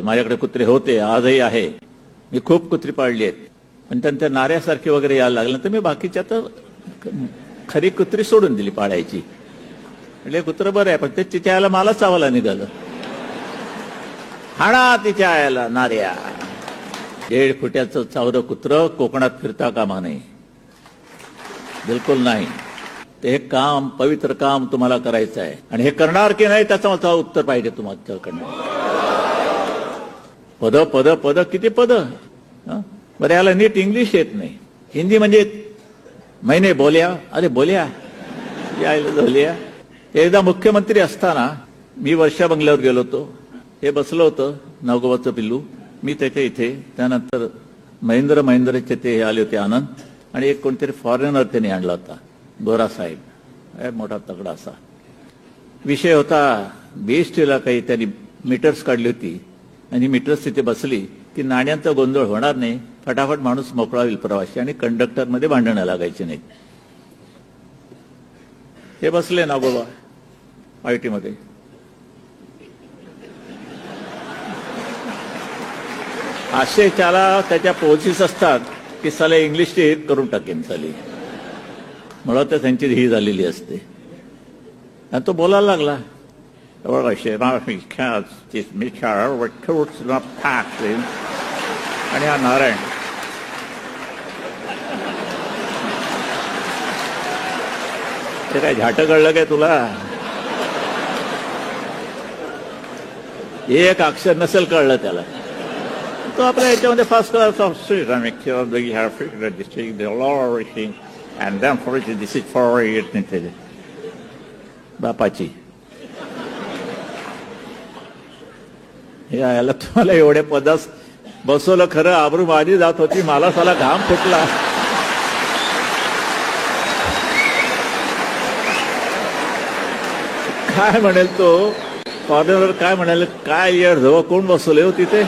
माझ्याकडे कुत्रे होते आजही आहे. मी खूप कुत्री पाळली आहेत. पण त्यांच्या नाऱ्यासारखी वगैरे यायला लागलं. तर मी बाकीच्या तर खरी कुत्री सोडून दिली पाळायची. म्हणजे कुत्रं बरं आहे पण ते तिच्या आयला मला चावायला निघालं. हाणा तिच्या आयला नाऱ्या. दीड फुट्याचं चावरं कुत्र कोकणात फिरता कामा नये. बिलकुल नाही. ते हे काम पवित्र काम तुम्हाला करायचं आहे. आणि हे करणार की नाही त्याचं मला उत्तर पाहिजे तुमच्याकडनं पद पद पद किती पद? बरं याला नीट इंग्लिश येत नाही. हिंदी म्हणजे मैने बोल्या. अरे बोल्या. यायला बोल्या एकदा मुख्यमंत्री असताना मी वर्षा बंगल्यावर गेलो होतो. हे बसलं होतं नवगोबाचं पिल्लू. मी त्याच्या इथे. त्यानंतर महेंद्र महेंद्रचे ते हे आले होते आनंद. आणि एक कोणतरी फॉरेनर त्यांनी आणला होता गोरा साहेब. मोठा तगडा असा. विषय होता बीएसटीला काही त्यांनी मीटर्स काढली होती. आणि मीटर्स तिथे बसली की नाण्यांचा गोंधळ होणार नाही फटाफट माणूस मोकळा होईल प्रवासी आणि कंडक्टरमध्ये भांडणं लागायची नाही हे बसले ना गोबा आय टीमध्ये असे त्याला त्याच्या पोहोचीस असतात की साला इंग्लिश ते करून टाकेन साली. मुळात तर त्यांची ही झालेली असते. आणि तो बोलायला लागला. आणि हा नारायण ते काय झाट कळलं काय तुला एक अक्षर नसेल कळलं त्याला तो आपल्या याच्यामध्ये फर्स्ट क्लास ऑफ स्ट्रीट आणि district and them for this is for येत नाही त्याचे बापाची याला तुम्हाला एवढे पदास बसवलं खरं आबरू माझी जात होती मला साला घाम फुटला काय म्हणेल तो? फॉरेनर काय म्हणाले काय यार जवळ कोण बसवले हो तिथे?